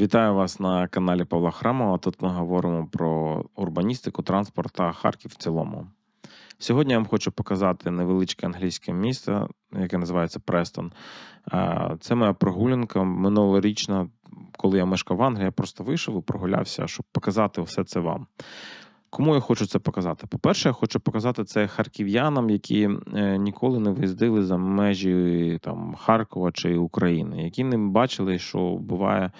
Вітаю вас на каналі Павла Храмова. Тут ми говоримо про урбаністику, транспорт та Харків в цілому. Сьогодні я вам хочу показати невеличке англійське місто, яке називається Престон. Це моя прогулянка минулорічна, коли я мешкав в Англії, я просто вийшов і прогулявся, щоб показати все це вам. Кому я хочу це показати? По-перше, я хочу показати це харків'янам, які е, ніколи не виїздили за межі там, Харкова чи України, які не бачили, що буває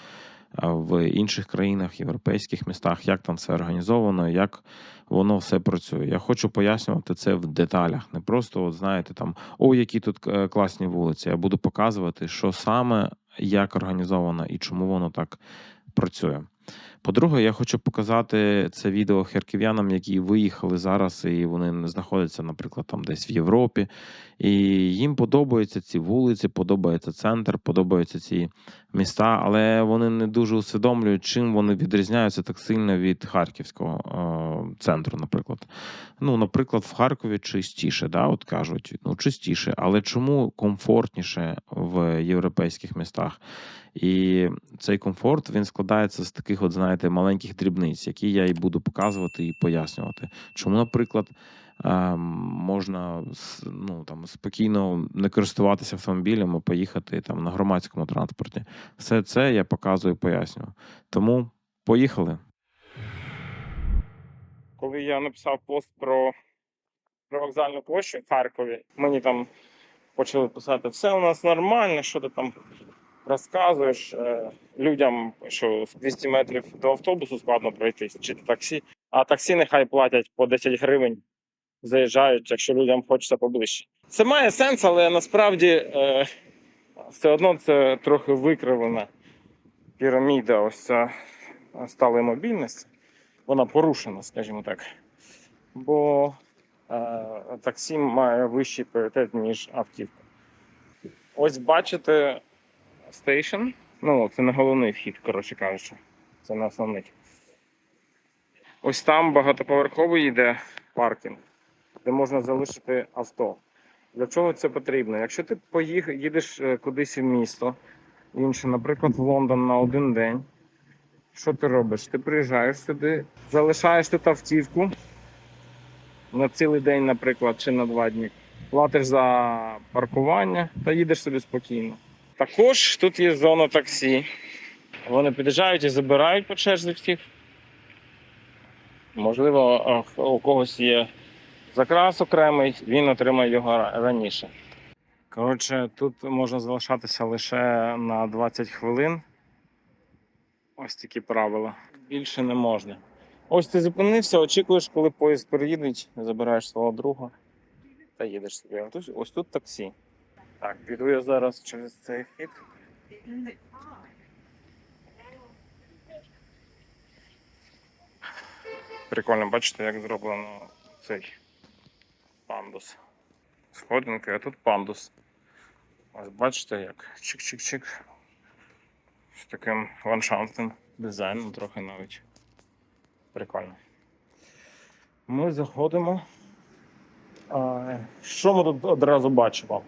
в інших країнах, європейських містах, як там все організовано, як воно все працює. Я хочу пояснювати це в деталях, не просто, от знаєте, там о, які тут е, класні вулиці. Я буду показувати, що саме як організовано і чому воно так працює. По-друге, я хочу показати це відео харків'янам, які виїхали зараз, і вони знаходяться, наприклад, там десь в Європі. І їм подобаються ці вулиці, подобається центр, подобаються ці міста, але вони не дуже усвідомлюють, чим вони відрізняються так сильно від харківського е, центру, наприклад. Ну, наприклад, в Харкові чистіше, да, от кажуть, ну чистіше, але чому комфортніше в європейських містах? І цей комфорт він складається з таких, от знаєте, маленьких дрібниць, які я і буду показувати і пояснювати. Чому, наприклад, ем, можна ну, там, спокійно не користуватися автомобілем, а поїхати там на громадському транспорті. Все це я показую і пояснюю. Тому поїхали. коли я написав пост про, про вокзальну площу в Харкові, мені там почали писати, все у нас нормально, що ти там розказуєш е, людям, що з 200 метрів до автобусу складно пройти, чи до таксі, а таксі нехай платять по 10 гривень, заїжджають, якщо людям хочеться поближче. Це має сенс, але насправді е, все одно це трохи викривлена піраміда, ось ця сталої мобільності вона порушена, скажімо так. Бо е, таксі має вищий пріоритет, ніж автівка. Ось бачите стейшн. Ну, це не головний вхід, коротше кажучи. Це не основний. Ось там багатоповерховий йде паркінг, де можна залишити авто. Для чого це потрібно? Якщо ти поїх, їдеш е, кудись в місто, інше, наприклад, в Лондон на один день, що ти робиш? Ти приїжджаєш сюди, залишаєш тут автівку на цілий день, наприклад, чи на два дні. Платиш за паркування та їдеш собі спокійно. Також тут є зона таксі. Вони під'їжджають і забирають по черзі всіх. Можливо, у когось є закрас окремий, він отримає його раніше. Коротше, тут можна залишатися лише на 20 хвилин. Ось такі правила. Більше не можна. Ось ти зупинився, очікуєш, коли поїзд приїдеть, забираєш свого друга та їдеш собі. Ось тут таксі. Так, піду я зараз через цей вхід. Прикольно, бачите, як зроблено цей пандус. Сходинки, а тут пандус. Ось бачите, як чик-чик-чик. З таким ландшафтним дизайном трохи навіть. Прикольно. Ми заходимо. Що ми тут одразу бачимо?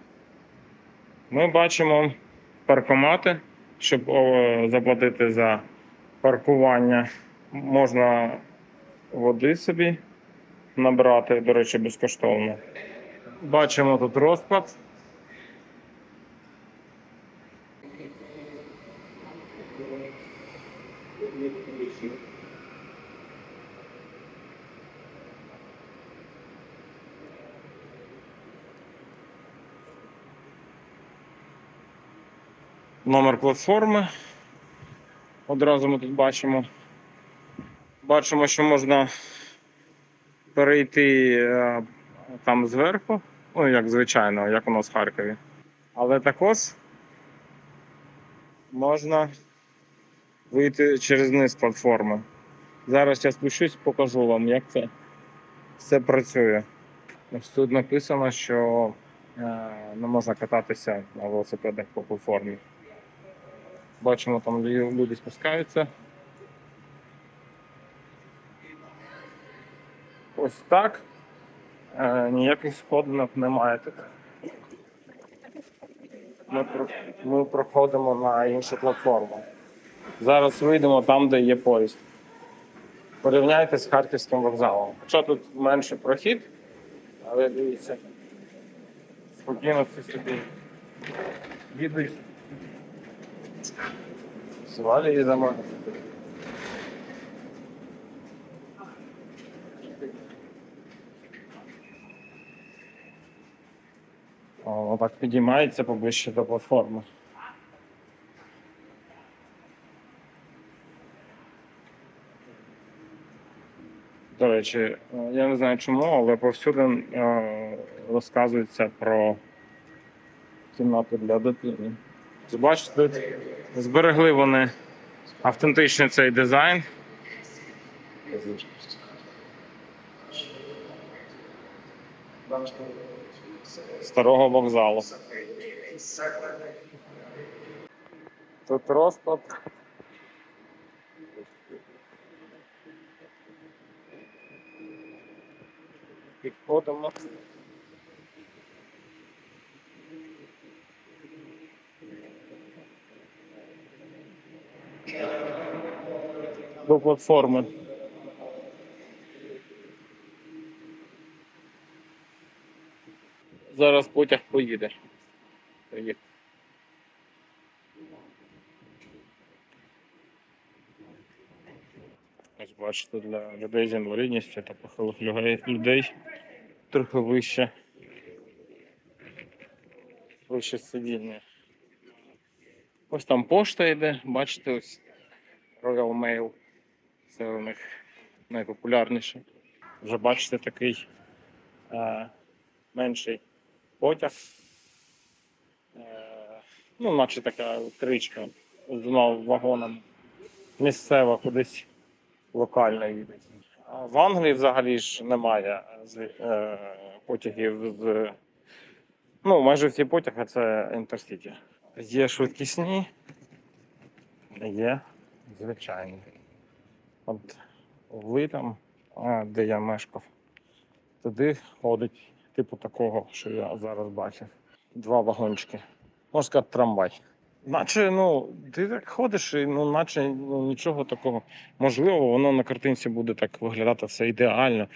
Ми бачимо паркомати, щоб заплатити за паркування. Можна води собі набрати, до речі, безкоштовно. Бачимо тут розклад. Номер платформи. Одразу ми тут бачимо. Бачимо, що можна перейти е, там зверху, ну як звичайно, як у нас в Харкові. Але також можна вийти через низ платформи. Зараз я спущусь, покажу вам, як це все працює. Ось тут написано, що не можна кататися на велосипедах по платформі. Бачимо, там люди спускаються. Ось так. Е, ніяких сходинок немає тут. Ми, ми проходимо на іншу платформу. Зараз вийдемо там, де є поїзд. Порівняйте з харківським вокзалом. Хоча тут менше прохід, але дивіться. Спокійно всі собі їдуть. Звалі і за мною. О, так підіймається поближче до платформи. До речі, е, я не знаю чому, але повсюди е, розказується про кімнату для дитини. Бачите, тут зберегли вони автентичний цей дизайн. Старого вокзалу. Тут розклад. Підходимо. До платформи. Зараз потяг поїде. Поїхав. Ось бачите, для людей з інвалідністю та похилих людей трохи вище. Вище сидіння. Ось там пошта йде, бачите, ось Royal Mail. Це у них найпопулярніше. Вже бачите такий е, менший потяг. Е, ну, наче така кричка з двома вагонами. Місцева кудись локально їде. В Англії взагалі ж немає з- е, потягів з. Ну, майже всі потяги це інтерсіті. Є швидкісні, є звичайні. От ви там, де я мешкав, туди ходить, типу такого, що я зараз бачив. Два вагончики. Можна сказати, трамвай. Наче, ну, ти так ходиш, і ну, наче ну, нічого такого. Можливо, воно на картинці буде так виглядати все ідеально.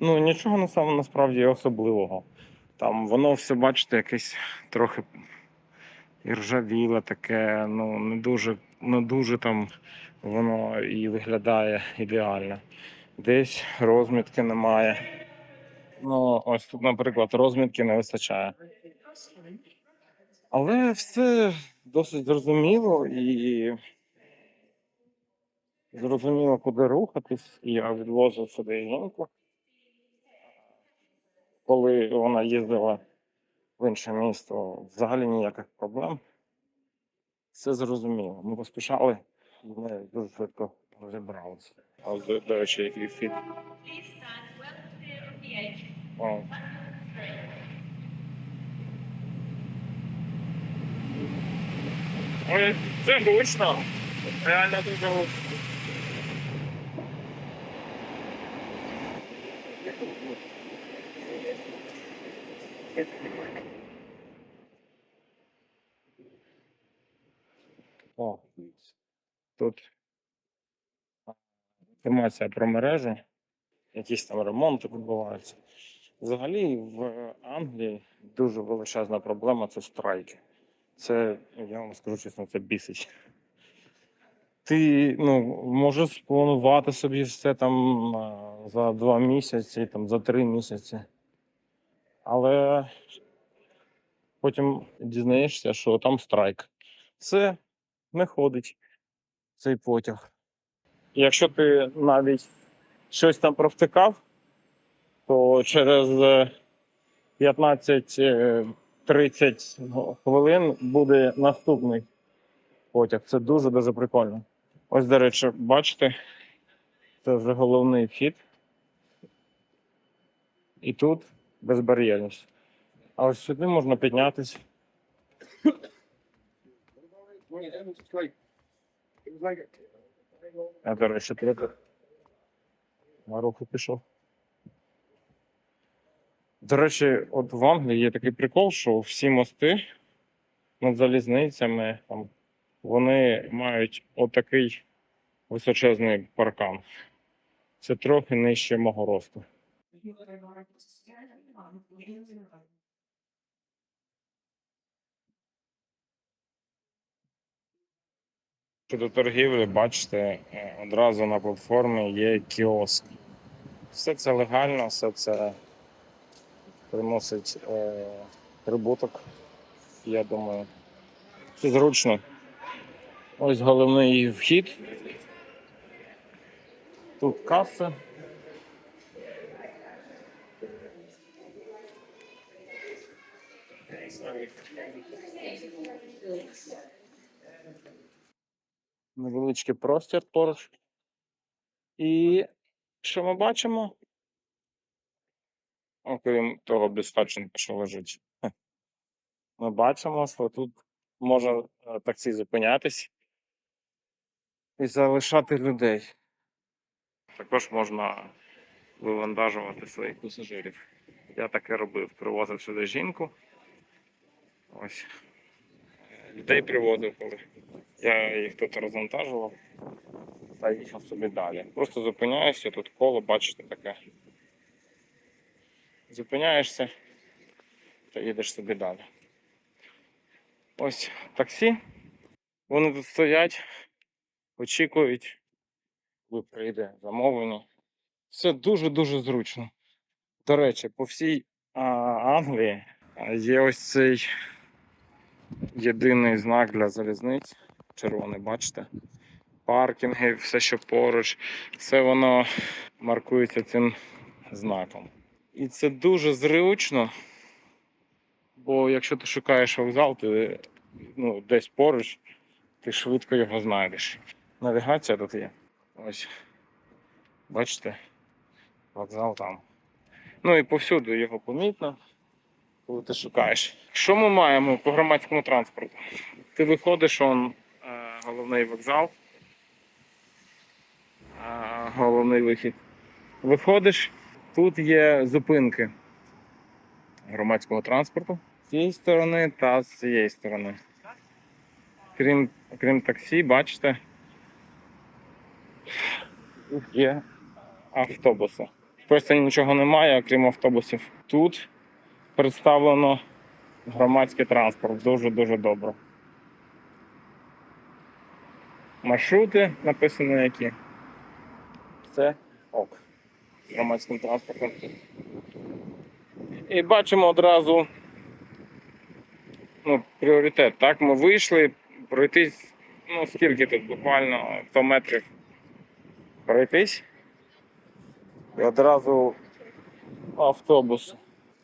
Ну, нічого на самому насправді особливого. Там воно все, бачите, якесь трохи і ржавіле таке, ну, не дуже, не дуже там воно і виглядає ідеально. Десь розмітки немає. Ну, ось тут, наприклад, розмітки не вистачає. Але все досить зрозуміло і зрозуміло, куди рухатись. Я відвозив сюди жінку. Коли вона їздила в інше місто, взагалі ніяких проблем. Все зрозуміло. Ми поспішали, і ми дуже швидко розібралися. А ось, до, до речі, який фіт. Please stand well clear of the edge. О, Ой, це гучно. Реально дуже гучно. О, тут інформація про мережу, якісь там ремонти відбуваються. Взагалі в Англії дуже величезна проблема це страйки. Це, я вам скажу чесно, це бісить. Ти ну, можеш спланувати собі все там за два місяці, там, за три місяці. Але потім дізнаєшся, що там страйк. Все не ходить цей потяг. Якщо ти навіть щось там провтикав, то через е, 15-30 хвилин буде наступний потяг. Це дуже-дуже прикольно. Ось, до речі, бачите, це вже головний вхід. І тут безбар'єрність. А ось сюди можна піднятися. Я, до речі, руху пішов. До речі, от в Англії є такий прикол, що всі мости над залізницями, там, вони мають отакий височезний паркан. Це трохи нижче мого росту. Щодо торгівлі, бачите, е, одразу на платформі є кіоск. Все це легально, все це приносить е, прибуток. Я думаю, це зручно. Ось головний вхід. Тут каса. Невеличкий простір поруч. І що ми бачимо? Окрім того безхатченка, що лежить. Ми бачимо, що тут може е, таксі зупинятись і залишати людей. Також можна вивантажувати своїх пасажирів. Я таке робив. Привозив сюди жінку. Ось. Людей привозив, коли я їх тут розвантажував та їхав собі далі. Просто зупиняюся, тут коло, бачите, таке. Зупиняєшся та їдеш собі далі. Ось таксі. Вони тут стоять, очікують, коли прийде замовлення. Все дуже-дуже зручно. До речі, по всій а, Англії є ось цей єдиний знак для залізниць. Червоний, бачите? Паркінги, все, що поруч, все воно маркується цим знаком. І це дуже зручно, бо якщо ти шукаєш вокзал, ти ну, десь поруч, ти швидко його знайдеш. Навігація тут є. Ось. Бачите? Вокзал там. Ну і повсюду його помітно, коли ти шукаєш. Що ми маємо по громадському транспорту? Ти виходиш, он головний вокзал, головний вихід. Виходиш, тут є зупинки громадського транспорту з цієї сторони та з цієї сторони. Крім, крім таксі, бачите, тут є автобуси. Просто нічого немає, окрім автобусів. Тут представлено громадський транспорт дуже-дуже добре. Маршрути написано які. Це ок. Громадським транспортом. І бачимо одразу ну, пріоритет. Так, ми вийшли пройтись, ну скільки тут буквально 100 метрів пройтись. І одразу автобус.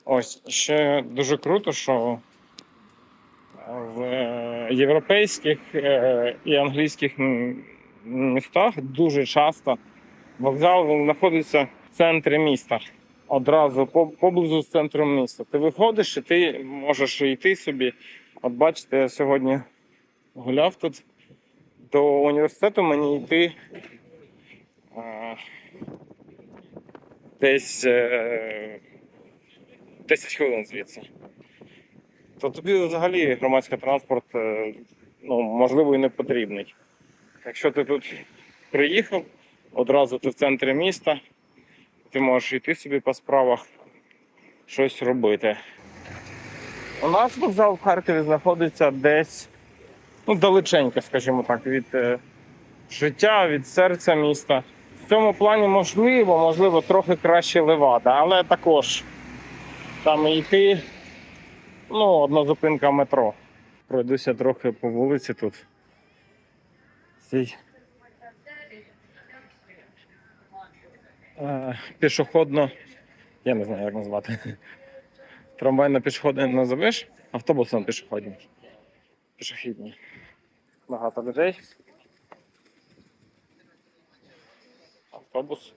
Ось ще дуже круто, що в європейських е, і англійських містах дуже часто вокзал знаходиться в центрі міста. Одразу поблизу з центром міста. Ти виходиш і ти можеш йти собі. От бачите, я сьогодні гуляв тут до університету мені йти. е, Десь е, 10 хвилин звідси. То тобі взагалі громадський транспорт е, ну, можливо і не потрібний. Якщо ти тут приїхав, одразу ти в центрі міста, ти можеш йти собі по справах, щось робити. У нас вокзал в Харкові знаходиться десь ну, далеченько, скажімо так, від е, життя, від серця міста. В цьому плані можливо, можливо, трохи краще Левада, але також там йти, ну, одна зупинка метро. Пройдуся трохи по вулиці тут. Цій. Е, пішохідно, я не знаю, як назвати. Трамвайно пішохідний називеш, автобусом пішохідний. Пішохідні. Багато людей. Автобус.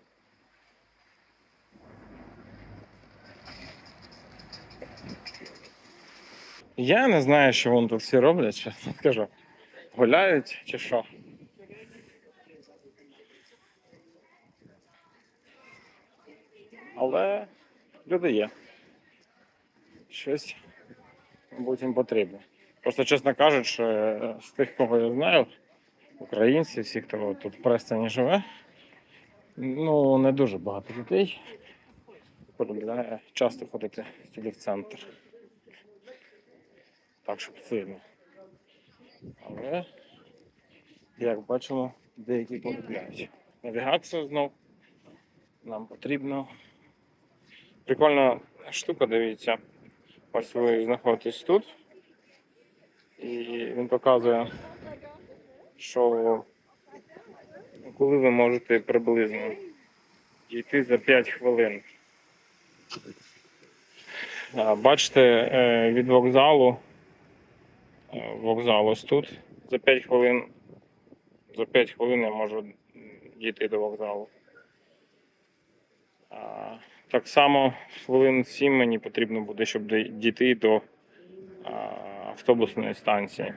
Я не знаю, що вони тут всі роблять, чесно скажу. Гуляють чи що. Але люди є. Щось, мабуть, їм потрібно. Просто, чесно кажучи, е, з тих, кого я знаю, українці, всі, хто тут в Престоні живе, ну, не дуже багато дітей полюбляє часто ходити сюди в центр. Так, щоб сильно. Але, як бачимо, деякі полюбляють. Навігація знов нам потрібно. Прикольна штука, дивіться. Ось ви знаходитесь тут. І він показує, що коли ви можете приблизно дійти за 5 хвилин. Бачите, е, від вокзалу, вокзал ось тут. За 5 хвилин. За 5 хвилин я можу дійти до вокзалу. Так само хвилин 7 мені потрібно буде, щоб дійти до автобусної станції.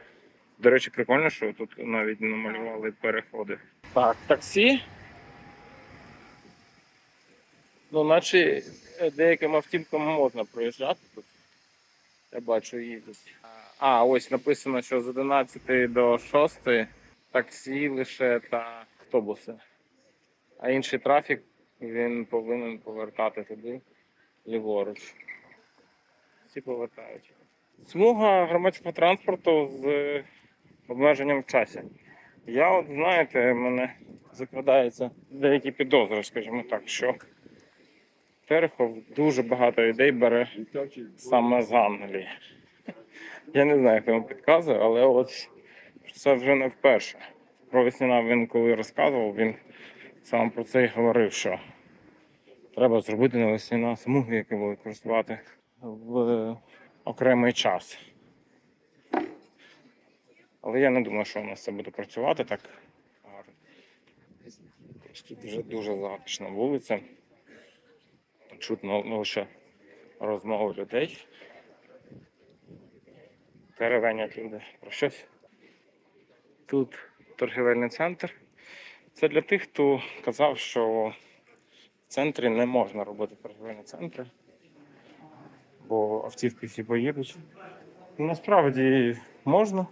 До речі, прикольно, що тут навіть намалювали переходи. Так, таксі. Ну, наче е, деяким автівкам можна проїжджати тут. Я бачу, їздять. А, ось написано, що з 11 до 6 таксі лише та автобуси. А інший трафік він повинен повертати туди ліворуч. Всі повертають. Смуга громадського транспорту з обмеженням в часі. Я, от знаєте, мене закладаються деякі підозри, скажімо так, що Терехов дуже багато людей бере саме з Англії. Я не знаю, хто йому підказує, але от це вже не вперше. Про Весняна він коли розказував, він сам про це і говорив, що треба зробити на Весняна смуги, які будуть користувати в окремий час. Але я не думаю, що у нас це буде працювати так гарно. Тут вже дуже затишна вулиця. Чутно лише розмови людей. Теревенять люди про щось. Тут торгівельний центр. Це для тих, хто казав, що в центрі не можна робити торгівельні центри, бо автівки всі поїдуть. Насправді можна.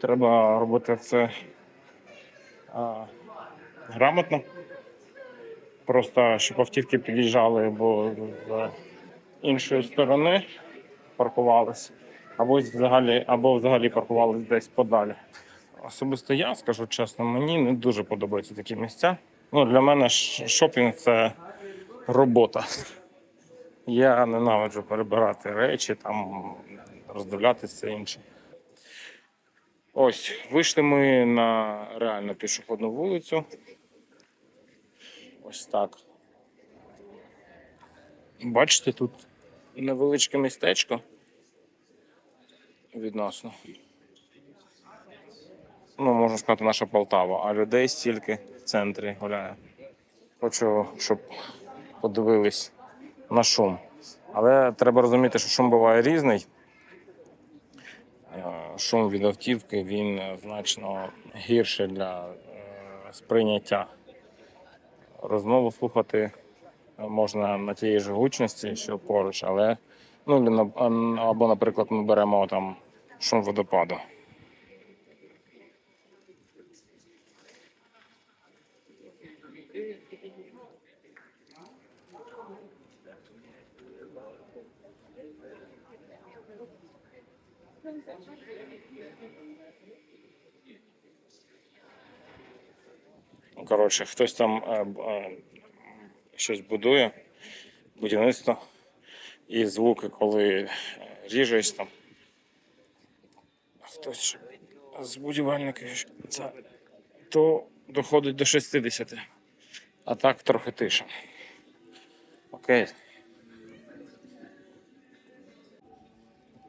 Треба робити це а, грамотно. Просто щоб автівки під'їжджали або з іншої сторони паркувалися, або взагалі, або взагалі паркувались десь подалі. Особисто я скажу чесно, мені не дуже подобаються такі місця. Ну, для мене шопінг це робота. Я ненавиджу перебирати речі, там роздивлятися інше. Ось, вийшли ми на реально пішохідну вулицю. Ось так. Бачите, тут невеличке містечко відносно. Ну, можна сказати, наша Полтава, а людей стільки в центрі гуляє. Хочу, щоб подивились на шум. Але треба розуміти, що шум буває різний. Е, Шум від автівки він значно гірший для е, сприйняття розмову слухати можна на тієї ж гучності, що поруч, але ну, або, наприклад, ми беремо там шум водопаду. Ну, Коротше, хтось там е, е, щось будує, будівництво, і звуки, коли ріжеш там. Хтось з будівельників це, то доходить до 60. А так трохи тише. Окей.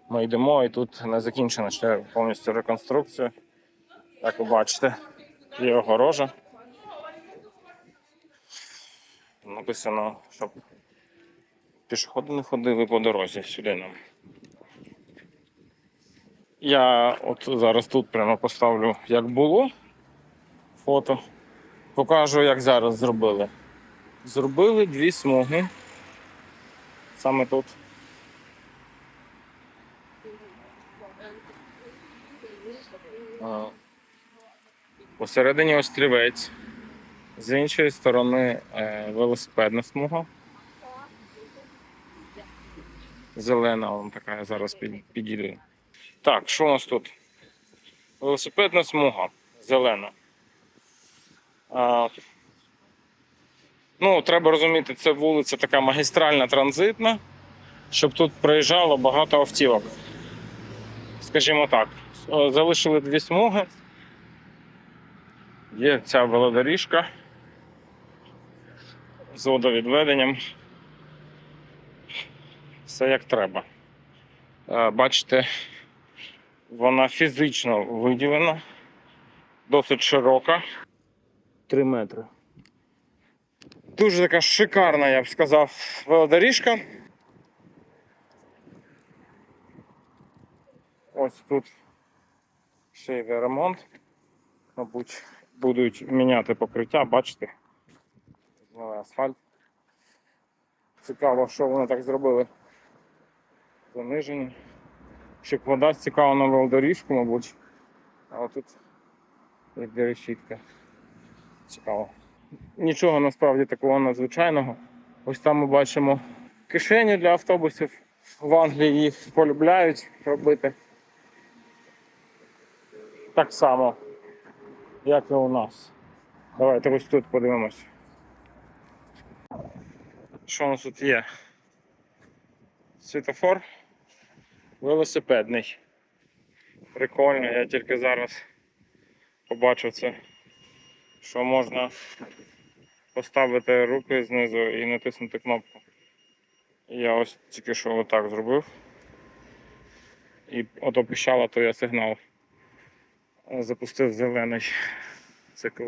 Ми йдемо, і тут не закінчена ще повністю реконструкція. Як ви бачите, є огорожа. Написано, щоб пішоходи не ходили по дорозі сюди нам. Я от зараз тут прямо поставлю, як було фото. Покажу, як зараз зробили. Зробили дві смуги. Саме тут. Посередині острівець. З іншої сторони е, велосипедна смуга. Зелена, вон така я зараз під, підійду. Так, що у нас тут? Велосипедна смуга. Зелена. А, ну, треба розуміти, це вулиця така магістральна транзитна, щоб тут проїжджало багато автівок. Скажімо так, залишили дві смуги. Є ця велодоріжка з водовідведенням. Все як треба. Е, Бачите, вона фізично виділена, досить широка. 3 метри. Дуже така шикарна, я б сказав, велодоріжка. Ось тут ще йде ремонт. Мабуть, будуть міняти покриття, бачите? Зняли асфальт. Цікаво, що вони так зробили. Занижені. Щоб вода стікала на велодоріжку, мабуть. А отут йде решітка. Цікаво. Нічого насправді такого надзвичайного. Ось там ми бачимо кишені для автобусів. В Англії їх полюбляють робити. Так само, як і у нас. Давайте ось тут подивимось. Що у нас тут є? Світофор велосипедний. Прикольно, я тільки зараз побачив це, що можна поставити руки знизу і натиснути кнопку. Я ось тільки що отак зробив. І ото піщало, то я сигнал запустив зелений цикл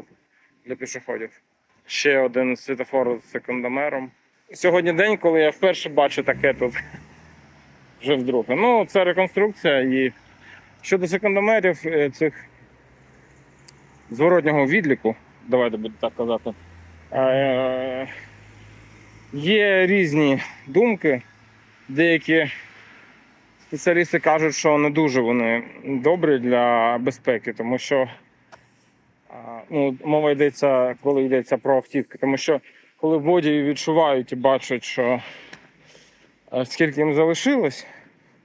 для пішоходів. Ще один світофор з секундомером. Сьогодні день, коли я вперше бачу таке тут. Вже вдруге. Ну, це реконструкція і щодо секундомерів е, цих зворотнього відліку, давайте буду так казати. Е, Є різні думки. Деякі спеціалісти кажуть, що не дуже вони добрі для безпеки, тому що ну, мова йдеться, коли йдеться про автівки, тому що коли водії відчувають і бачать, що е, скільки їм залишилось,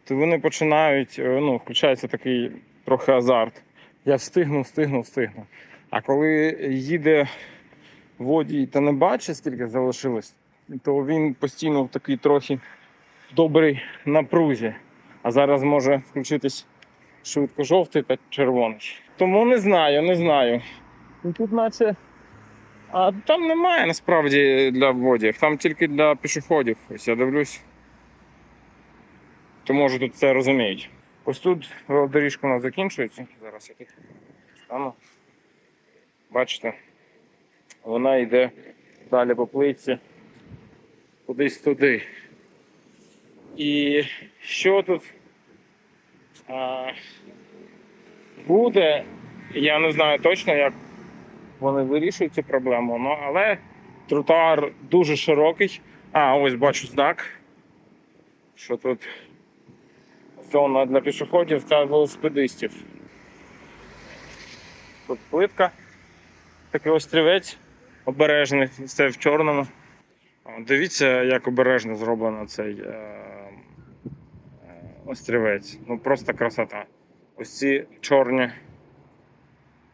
то вони починають, е, ну, включається такий трохи азарт. Я встигну, встигну, встигну. А коли їде водій та не бачить, скільки залишилось, то він постійно в такий трохи добрий напрузі. А зараз може включитись швидко жовтий та червоний. Тому не знаю, не знаю. Тут наче. А там немає насправді для водіїв, там тільки для пішоходів. Ось я дивлюсь. То може тут це розуміють. Ось тут велодоріжка у нас закінчується. Зараз я тут стану. Бачите, вона йде далі по плитці, кудись туди. І що тут а, буде, я не знаю точно, як вони вирішують цю проблему, ну, але тротуар дуже широкий. А, ось бачу знак, що тут зона для пішоходів та велосипедистів. Тут плитка, такий острівець обережний, все в чорному. Дивіться, як обережно зроблено цей е, е, острівець. Ну просто красота. Ось ці чорні.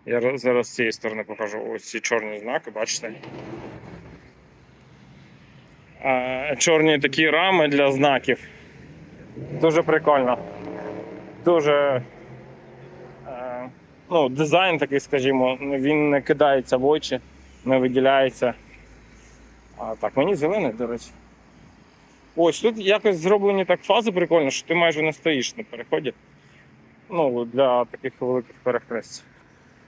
Я зараз з цієї сторони покажу. Ось ці чорні знаки, бачите? Е, чорні такі рами для знаків. Дуже прикольно. Дуже. Е, ну, дизайн такий, скажімо, він не кидається в очі, не виділяється. А так, мені зелений, до речі. Ось тут якось зроблені так фази прикольно, що ти майже не стоїш на переході. Ну, для таких великих перехрестів.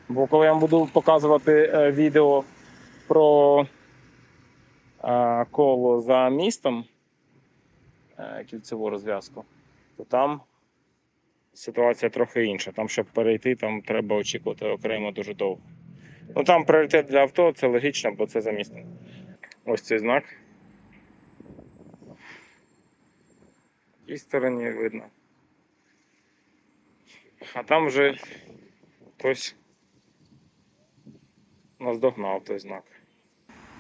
Бо коли я вам буду показувати е, відео про е, коло за містом, кільцеву розв'язку, то там ситуація трохи інша. Там, щоб перейти, там треба очікувати окремо дуже довго. Ну там пріоритет для авто, це логічно, бо це за містом. Ось цей знак. В тій стороні видно. А там вже хтось наздогнав той знак.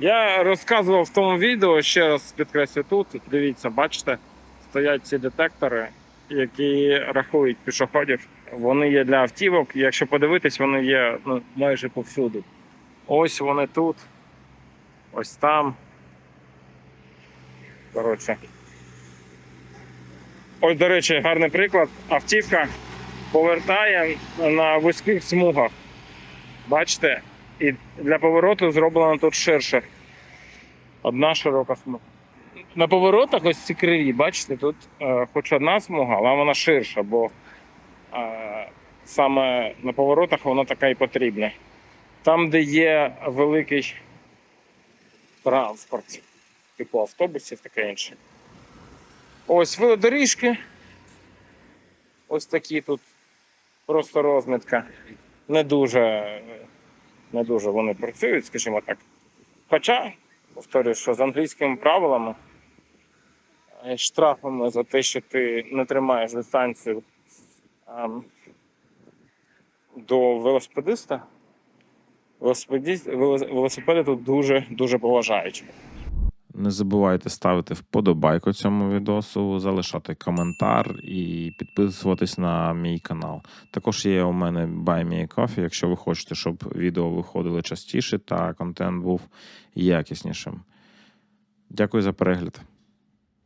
Я розказував в тому відео, ще раз підкреслю тут. Дивіться, бачите, стоять ці детектори, які рахують пішоходів. Вони є для автівок. Якщо подивитись, вони є ну, майже повсюди. Ось вони тут, ось там. Коротше. Ось, до речі, гарний приклад. Автівка повертає на вузьких смугах. Бачите? І для повороту зроблено тут ширше. Одна широка смуга. На поворотах ось ці криві, бачите, тут е, хоч одна смуга, але вона ширша, бо е, саме на поворотах вона така і потрібна. Там, де є великий транспорт, типу автобусів, таке інше. Ось велодоріжки. Ось такі тут просто розмітка. Не дуже, не дуже вони працюють, скажімо так. Хоча, повторюю, що з англійськими правилами, штрафами за те, що ти не тримаєш дистанцію ем, до велосипедиста, велосипеди тут дуже дуже поважають. Не забувайте ставити вподобайку цьому відосу, залишати коментар і підписуватись на мій канал. Також є у мене Buy Me Coffee, якщо ви хочете, щоб відео виходили частіше та контент був якіснішим. Дякую за перегляд.